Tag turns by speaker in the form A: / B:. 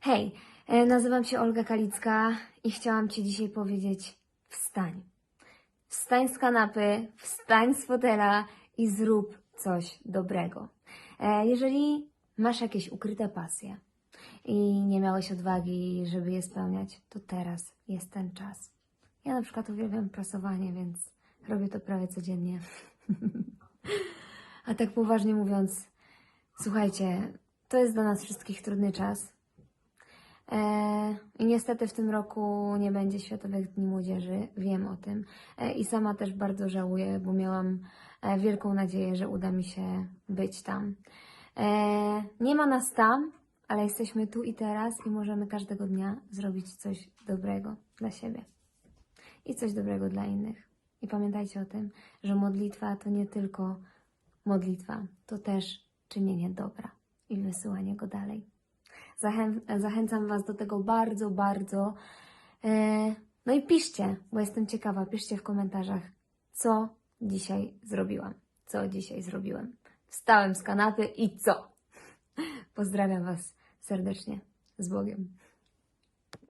A: Hej, e, nazywam się Olga Kalicka i chciałam Ci dzisiaj powiedzieć wstań. Wstań z kanapy, wstań z fotela i zrób coś dobrego. E, Jeżeli masz jakieś ukryte pasje i nie miałeś odwagi, żeby je spełniać, to teraz jest ten czas. Ja na przykład uwielbiam prasowanie, więc robię to prawie codziennie. A tak poważnie mówiąc, słuchajcie, to jest dla nas wszystkich trudny czas. E, I niestety w tym roku nie będzie Światowych Dni Młodzieży, wiem o tym. E, I sama też bardzo żałuję, bo miałam e, wielką nadzieję, że uda mi się być tam. Nie ma nas tam, ale jesteśmy tu i teraz i możemy każdego dnia zrobić coś dobrego dla siebie i coś dobrego dla innych. I pamiętajcie o tym, że modlitwa to nie tylko modlitwa, to też czynienie dobra i wysyłanie go dalej. Zachę- zachęcam Was do tego bardzo, bardzo. E, No i piszcie, bo jestem ciekawa, piszcie w komentarzach, co dzisiaj zrobiłam. Co dzisiaj zrobiłem. Wstałem z kanapy i co? Pozdrawiam Was serdecznie. Z Bogiem.